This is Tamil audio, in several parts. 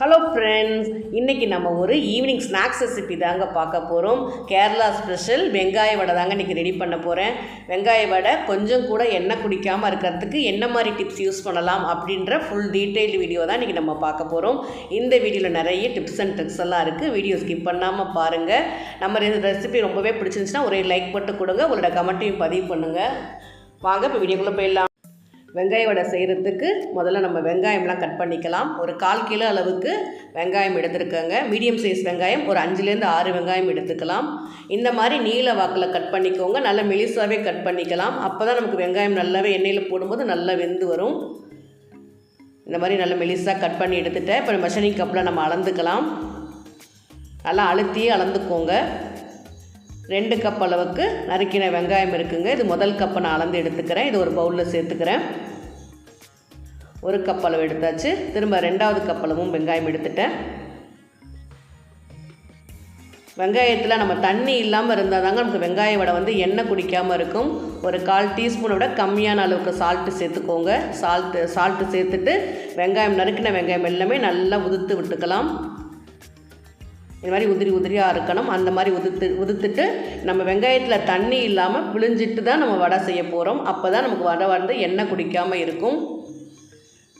ஹலோ ஃப்ரெண்ட்ஸ் இன்றைக்கி நம்ம ஒரு ஈவினிங் ஸ்நாக்ஸ் ரெசிபி தாங்க பார்க்க போகிறோம் கேரளா ஸ்பெஷல் வெங்காய வடை தாங்க இன்றைக்கி ரெடி பண்ண போகிறேன் வெங்காய வடை கொஞ்சம் கூட எண்ணெய் குடிக்காமல் இருக்கிறதுக்கு என்ன மாதிரி டிப்ஸ் யூஸ் பண்ணலாம் அப்படின்ற ஃபுல் டீட்டெயில் வீடியோ தான் இன்றைக்கி நம்ம பார்க்க போகிறோம் இந்த வீடியோவில் நிறைய டிப்ஸ் அண்ட் ட்ரிக்ஸ் எல்லாம் இருக்குது வீடியோ ஸ்கிப் பண்ணாமல் பாருங்கள் நம்ம ரெசிபி ரொம்பவே பிடிச்சிருந்துச்சுன்னா ஒரே லைக் போட்டு கொடுங்க. உங்களோட கமெண்ட்டையும் பதிவு பண்ணுங்கள் வாங்க இப்போ வீடியோக்குள்ளே போயிடலாம். வெங்காய வடை செய்கிறதுக்கு முதல்ல நம்ம வெங்காயம்லாம் கட் பண்ணிக்கலாம். ஒரு கால் கிலோ அளவுக்கு வெங்காயம் எடுத்துருக்கோங்க. மீடியம் சைஸ் வெங்காயம் ஒரு அஞ்சுலேருந்து ஆறு வெங்காயம் எடுத்துக்கலாம். இந்த மாதிரி நீல வாக்கில் கட் பண்ணிக்கோங்க. நல்லா மெலிசாவே கட் பண்ணிக்கலாம். அப்போ தான் நமக்கு வெங்காயம் நல்லாவே எண்ணெயில் போடும்போது நல்லா வெந்து வரும். இந்த மாதிரி நல்லா மெலிசாக கட் பண்ணி எடுத்துட்டேன். இப்போ மெஷரிங் கப்பில் நம்ம அளந்துக்கலாம். நல்லா அழுத்தியே அளந்துக்கோங்க. ரெண்டு கப் அளவுக்கு நறுக்கின வெங்காயம் இருக்குங்க. இது முதல் கப்பை நான் அளந்து எடுத்துக்கிறேன். இது ஒரு பவுலில் சேர்த்துக்கிறேன். ஒரு கப் அளவு எடுத்தாச்சு. திரும்ப ரெண்டாவது கப் அளவும் வெங்காயம் எடுத்துட்டேன். வெங்காயத்தில் நம்ம தண்ணி இல்லாமல் இருந்தால் தாங்க நமக்கு வெங்காய வடை வந்து எண்ணெய் குடிக்காமல் இருக்கும். ஒரு கால் டீஸ்பூனை விட கம்மியான அளவுக்கு சால்ட்டு சேர்த்துக்கோங்க. சால்ட்டு சால்ட்டு சேர்த்துட்டு வெங்காயம் நறுக்கின வெங்காயம் எல்லாமே நல்லா உதுத்து விட்டுக்கலாம். இது மாதிரி உதிரி உதிரியாக இருக்கணும் அந்த மாதிரி உதுத்து உதுத்துட்டு நம்ம வெங்காயத்தில் தண்ணி இல்லாமல் பிழிஞ்சிட்டு தான் நம்ம வடை செய்ய போகிறோம் அப்போ தான் நமக்கு வடை வந்து எண்ணெய் குடிக்காமல் இருக்கும்.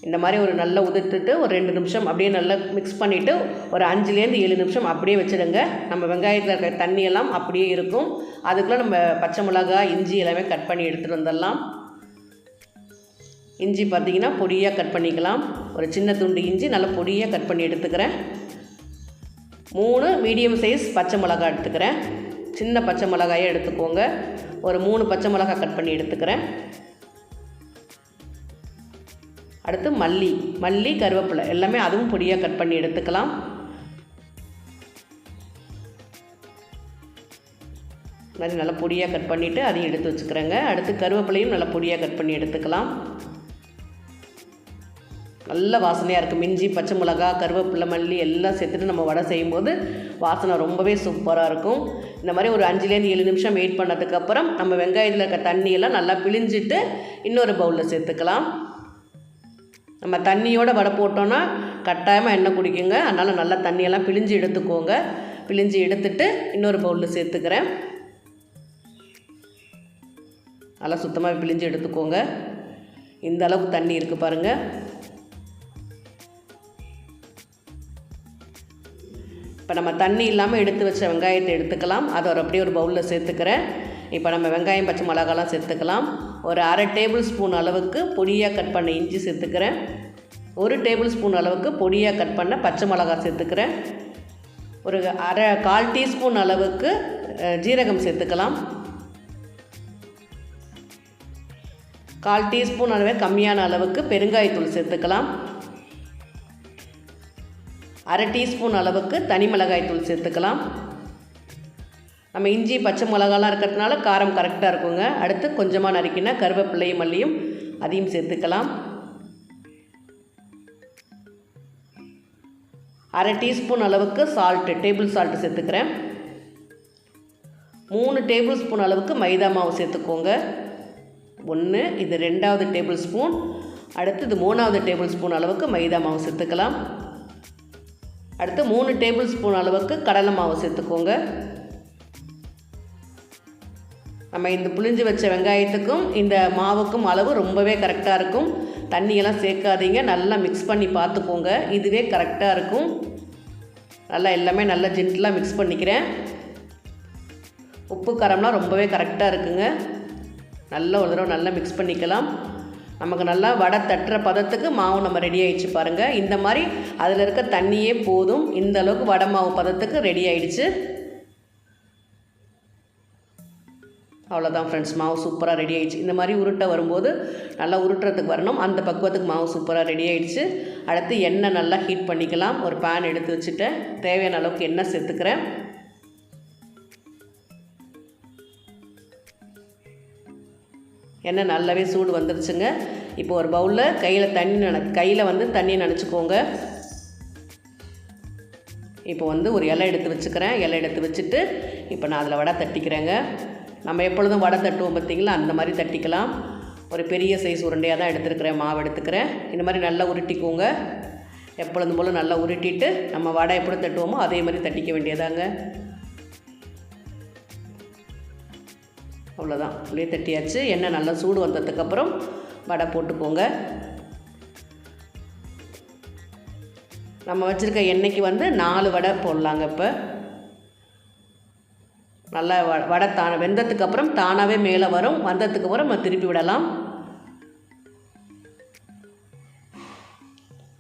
இந்த மாதிரி ஒரு நல்லா உதிர்த்துட்டு ஒரு ரெண்டு நிமிஷம் அப்படியே நல்லா மிக்ஸ் பண்ணிவிட்டு ஒரு அஞ்சுலேருந்து ஏழு நிமிஷம் அப்படியே வச்சுடுங்க. நம்ம வெங்காயத்தில் இருக்கிற தண்ணியெல்லாம் அப்படியே இருக்கும். அதுக்குள்ளே நம்ம பச்சை மிளகாய் இஞ்சி எல்லாமே கட் பண்ணி எடுத்துகிட்டு வந்துடலாம். இஞ்சி பார்த்திங்கன்னா பொடியாக கட் பண்ணிக்கலாம். ஒரு சின்ன துண்டு இஞ்சி நல்லா பொடியாக கட் பண்ணி எடுத்துக்கிறேன். மூணு மீடியம் சைஸ் பச்சை மிளகாய் எடுத்துக்கிறேன். சின்ன பச்சை மிளகாயை எடுத்துக்கோங்க. ஒரு மூணு பச்சை மிளகாய் கட் பண்ணி எடுத்துக்கிறேன். அடுத்து மல்லி. மல்லி கருவேப்பிலை. எல்லாமே அதுவும் பொடியாக கட் பண்ணி எடுத்துக்கலாம். மாதிரி நல்லா பொடியாக கட் பண்ணிவிட்டு அதையும் எடுத்து வச்சுக்கிறேங்க. அடுத்து கருவேப்பிலையும் நல்லா பொடியாக கட் பண்ணி எடுத்துக்கலாம். நல்ல வாசனையாக இருக்குது மிஞ்சி பச்சை மிளகா கருவேப்பிலை மல்லி எல்லாம் சேர்த்துட்டு நம்ம வடை செய்யும்போது வாசனை ரொம்பவே சூப்பராக இருக்கும். இந்த மாதிரி ஒரு அஞ்சுலேருந்து ஏழு நிமிஷம் வெயிட் பண்ணதுக்கப்புறம் நம்ம வெங்காயத்தில் இருக்க தண்ணியெல்லாம் நல்லா பிழிஞ்சிட்டு இன்னொரு பவுலில் சேர்த்துக்கலாம். நம்ம தண்ணியோட வடை போட்டோன்னா கட்டாயமாக எண்ணெய் குடிக்குங்க. அதனால் நல்லா தண்ணியெல்லாம் பிழிஞ்சு எடுத்துக்கோங்க. பிழிஞ்சு எடுத்துட்டு இன்னொரு பவுலில் சேர்த்துக்கிறேன். நல்லா சுத்தமாக பிழிஞ்சு எடுத்துக்கோங்க. இந்த அளவுக்கு தண்ணி இருக்குது பாருங்கள் இப்போ நம்ம தண்ணி இல்லாமல் எடுத்து வச்ச வெங்காயத்தை எடுத்துக்கலாம். அதை ஒரு அப்படியே ஒரு பவுலில் சேர்த்துக்கிறேன். இப்போ நம்ம வெங்காயம் பச்சை மிளகாலாம் சேர்த்துக்கலாம். ஒரு அரை டேபிள் ஸ்பூன் அளவுக்கு பொடியாக கட் பண்ண இஞ்சி சேர்த்துக்கிறேன். ஒரு டேபிள் ஸ்பூன் அளவுக்கு பொடியாக கட் பண்ண பச்சை மிளகா சேர்த்துக்கிறேன். ஒரு அரை கால் டீஸ்பூன் அளவுக்கு ஜீரகம் சேர்த்துக்கலாம். கால் டீஸ்பூன் அளவே கம்மியான அளவுக்கு பெருங்காயத்தூள் சேர்த்துக்கலாம். அரை டீஸ்பூன் அளவுக்கு தனி மிளகாய்த்தூள் சேர்த்துக்கலாம். நம்ம இஞ்சி பச்சை மிளகாலாம் இருக்கிறதுனால காரம் கரெக்டாக இருக்குங்க. அடுத்து கொஞ்சமாக நறுக்கினா கருவேப்பிள்ளையும் மல்லியும் அதையும் சேர்த்துக்கலாம். அரை டீஸ்பூன் அளவுக்கு சால்ட்டு டேபிள் சால்ட்டு சேர்த்துக்கிறேன். மூணு டேபிள் ஸ்பூன் அளவுக்கு மைதா மாவு சேர்த்துக்கோங்க. ஒன்று இது ரெண்டாவது டேபிள் ஸ்பூன் அடுத்து இது மூணாவது டேபிள் ஸ்பூன் அளவுக்கு மைதா மாவு சேர்த்துக்கலாம். அடுத்து மூணு டேபிள் ஸ்பூன் அளவுக்கு கடலை மாவு சேர்த்துக்கோங்க. நம்ம இந்த புளிஞ்சு வச்ச வெங்காயத்துக்கும் இந்த மாவுக்கும் அளவு ரொம்பவே கரெக்டாக இருக்கும். தண்ணியெல்லாம் சேர்க்காதீங்க. நல்லா மிக்ஸ் பண்ணி பார்த்துக்கோங்க. இதுவே கரெக்டாக இருக்கும். நல்லா எல்லாமே நல்லா ஜென்டலாக மிக்ஸ் பண்ணிக்கிறேன். உப்பு காரம்லாம் ரொம்பவே கரெக்டாக இருக்குங்க. நல்லா ஒரு தடவை நல்லா மிக்ஸ் பண்ணிக்கலாம். நமக்கு நல்லா வடை தட்டுற பதத்துக்கு மாவு நம்ம ரெடி ஆகிடுச்சு பாருங்கள் இந்த மாதிரி அதில் இருக்க தண்ணியே போதும். இந்த அளவுக்கு வடை மாவு பதத்துக்கு ரெடி ஆகிடுச்சு அவ்வளோதான் ஃப்ரெண்ட்ஸ் மாவு சூப்பராக ரெடி ஆகிடுச்சு இந்த மாதிரி உருட்டை வரும்போது நல்லா உருட்டுறதுக்கு வரணும். அந்த பக்குவத்துக்கு மாவு சூப்பராக ரெடி ஆகிடுச்சு அடுத்து எண்ணெய் நல்லா ஹீட் பண்ணிக்கலாம். ஒரு பேன் எடுத்து வச்சுட்டேன். தேவையான அளவுக்கு எண்ணெய் சேர்த்துக்கிறேன். எண்ணெய் நல்லாவே சூடு வந்துருச்சுங்க. இப்போ ஒரு பவுலில் கையில் தண்ணி நன கையில் வந்து தண்ணியை நினச்சிக்கோங்க. இப்போ வந்து ஒரு இலை எடுத்து வச்சுக்கிறேன். இலை எடுத்து வச்சுட்டு இப்போ நான் அதில் வடை தட்டிக்கிறேங்க. நம்ம எப்பொழுதும் வடை தட்டுவோம் பார்த்திங்களா? அந்த மாதிரி தட்டிக்கலாம். ஒரு பெரிய சைஸ் உருண்டையாக தான் எடுத்துருக்கிறேன் மாவு எடுத்துக்கிறேன். இந்த மாதிரி நல்லா உருட்டிக்கோங்க. எப்பொழுதும் போல் நல்லா உருட்டிட்டு நம்ம வடை எப்படி தட்டுவோமோ அதே மாதிரி தட்டிக்க வேண்டியதாங்க. அவ்வளோதான் அப்படியே தட்டியாச்சு. எண்ணெய் நல்லா சூடு வந்ததுக்கப்புறம் வடை போட்டுக்கோங்க. நம்ம வச்சுருக்க எண்ணெய்க்கு வந்து நாலு வடை போடலாங்க இப்போ. நல்லா வ வடை தா வெந்ததுக்கு அப்புறம் தானாகவே மேலே வரும் வந்ததுக்கு அப்புறம் நம்ம திருப்பி விடலாம்.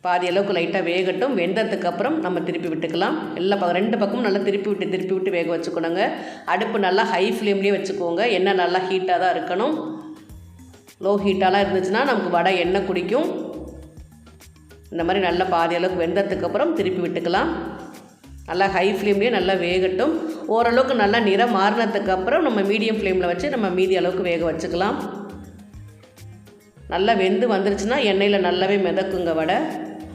பாதி அளவுக்கு லைட்டாக வேகட்டும். வெந்ததுக்கு அப்புறம் நம்ம திருப்பி விட்டுக்கலாம். எல்லா பக்கம் ரெண்டு பக்கமும் நல்லா திருப்பி விட்டு திருப்பி விட்டு வேக வச்சுக்கணுங்க. அடுப்பு நல்லா ஹை ஃப்ளேம்லேயே வச்சுக்கோங்க. எண்ணெய் நல்லா ஹீட்டாக தான் இருக்கணும். லோ ஹீட்டாலாம் இருந்துச்சுன்னா நமக்கு வடை எண்ணெய் குடிக்கும். இந்த மாதிரி நல்லா பாதி அளவுக்கு வெந்ததுக்கு அப்புறம் திருப்பி விட்டுக்கலாம். நல்லா ஹை ஃப்ளேம்லேயே நல்லா வேகட்டும். ஓரளவுக்கு நல்லா நிறம் மாறினதுக்கு அப்புறம் நம்ம மீடியம் ஃப்ளேமில் வச்சு நம்ம மீதி அளவுக்கு வேக வச்சுக்கலாம். நல்லா வெந்து வந்துருச்சுன்னா எண்ணெயில் நல்லாவே மிதக்குங்க வடை.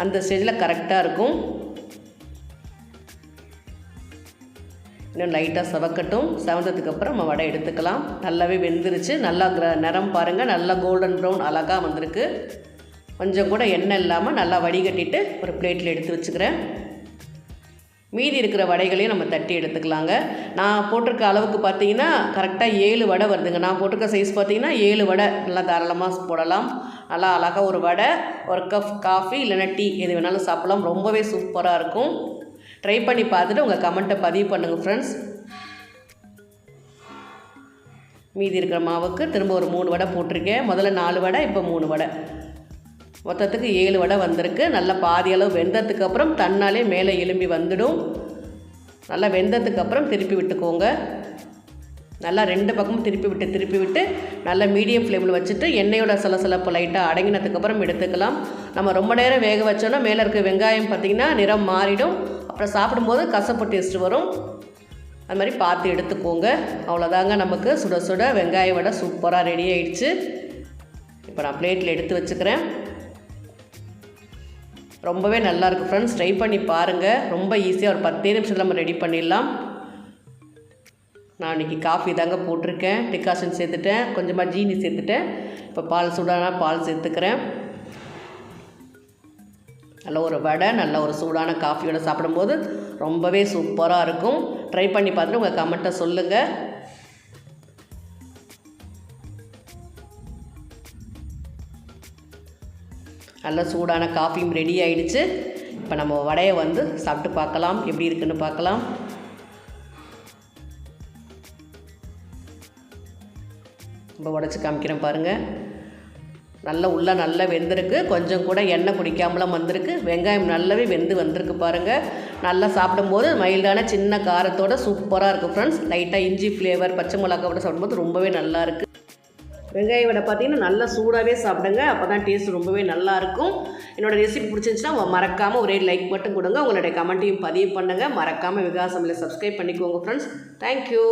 அந்த ஸ்டேஜில் கரெக்டாக இருக்கும். இன்னும் லைட்டாக சவக்கட்டும். சவந்ததுக்கு அப்புறம் நம்ம வடை எடுத்துக்கலாம். நல்லாவே வெந்துருச்சு. நல்லா கிர நிறம் பாருங்கள் நல்லா கோல்டன் ப்ரௌன் அழகாக வந்திருக்கு. கொஞ்சம் கூட எண்ணெய் இல்லாமல் நல்லா வடிகட்டிட்டு ஒரு பிளேட்டில் எடுத்து வச்சுக்கிறேன். மீதி இருக்கிற வடைகளையும் நம்ம தட்டி எடுத்துக்கலாங்க. நான் போட்டிருக்க அளவுக்கு பார்த்தீங்கன்னா கரெக்டாக ஏழு வடை வருதுங்க. நான் போட்டிருக்க சைஸ் பார்த்தீங்கன்னா ஏழு வடை நல்லா தாராளமாக போடலாம். நல்லா அழகாக ஒரு வடை ஒரு கப் காஃபி இல்லைன்னா டீ எது வேணாலும் சாப்பிடலாம். ரொம்பவே சூப்பராக இருக்கும். ட்ரை பண்ணி பார்த்துட்டு உங்கள் கமெண்ட்டை பதிவு பண்ணுங்கள் ஃப்ரெண்ட்ஸ் மீதி இருக்கிற மாவுக்கு திரும்ப ஒரு மூணு வடை போட்டிருக்கேன். முதல்ல நாலு வடை இப்போ மூணு வடை. மொத்தத்துக்கு ஏழு வடை வந்திருக்கு. நல்லா பாதி அளவு வெந்ததுக்கு அப்புறம் தன்னாலே மேலே எலும்பி வந்துடும். நல்லா வெந்ததுக்கு அப்புறம் திருப்பி விட்டுக்கோங்க. நல்லா ரெண்டு பக்கமும் திருப்பி விட்டு திருப்பி விட்டு நல்லா மீடியம் ஃப்ளேமில் வச்சுட்டு எண்ணெயோட சலசலப்பு லைட்டாக அடங்கினதுக்கப்புறம் எடுத்துக்கலாம். நம்ம ரொம்ப நேரம் வேக வச்சோன்னா மேலே இருக்க வெங்காயம் பார்த்திங்கன்னா நிறம் மாறிடும். அப்புறம் சாப்பிடும்போது கசப்பு டேஸ்ட் வரும். அது மாதிரி பார்த்து எடுத்துக்கோங்க. அவ்வளோதாங்க நமக்கு. சுட சுட வெங்காய வடை சூப்பராக ரெடி ஆயிடுச்சு. இப்போ நான் பிளேட்டில் எடுத்து வச்சுக்கிறேன். ரொம்பவே நல்லாயிருக்கு. ஃப்ரெண்ட்ஸ் ட்ரை பண்ணி பாருங்கள் ரொம்ப ஈஸியாக ஒரு பத்தே நிமிஷத்தில் நம்ம ரெடி பண்ணிடலாம். நான் இன்றைக்கி காஃபி தாங்க போட்டிருக்கேன். டிகாஷன் சேர்த்துட்டேன். கொஞ்சமாக ஜீனி சேர்த்துட்டேன். இப்போ பால் சூடான பால் சேர்த்துக்கிறேன். நல்ல ஒரு வடை நல்ல ஒரு சூடான காஃபியோடு சாப்பிடும்போது ரொம்பவே சூப்பராக இருக்கும். ட்ரை பண்ணி பார்த்துட்டு உங்கள் கமெண்ட்டை சொல்லுங்கள் நல்ல சூடான காஃபியும் ரெடி ஆயிடுச்சு. இப்போ நம்ம வடையை வந்து சாப்பிட்டு பார்க்கலாம். எப்படி இருக்குன்னு பார்க்கலாம். இப்போ உடச்சி காமிக்கிறேன் பாருங்கள் நல்லா உள்ளே நல்லா வெந்திருக்கு. கொஞ்சம் கூட எண்ணெய் குடிக்காமலாம் வந்திருக்கு. வெங்காயம் நல்லாவே வெந்து வந்திருக்கு பாருங்கள் நல்லா சாப்பிடும்போது மைல்டான சின்ன காரத்தோட சூப்பராக இருக்குது ஃப்ரெண்ட்ஸ் லைட்டாக இஞ்சி ஃப்ளேவர் பச்சை மிளகாவோட சாப்பிடும்போது ரொம்பவே நல்லா இருக்குது வெங்காய வடை பார்த்தீங்கன்னா நல்லா சூடாகவே சாப்பிடுங்க. அப்போ தான் டேஸ்ட் ரொம்பவே நல்லாயிருக்கும் என்னோடய ரெசிபி பிடிச்சிருந்துச்சுன்னா மறக்காமல் ஒரே லைக் மட்டும் கொடுங்க. உங்களுடைய கமெண்ட்டையும் பதிவு பண்ணுங்கள் மறக்காமல் விகாசமில் சப்ஸ்கிரைப் பண்ணிக்கோங்க ஃப்ரெண்ட்ஸ் தேங்க்யூ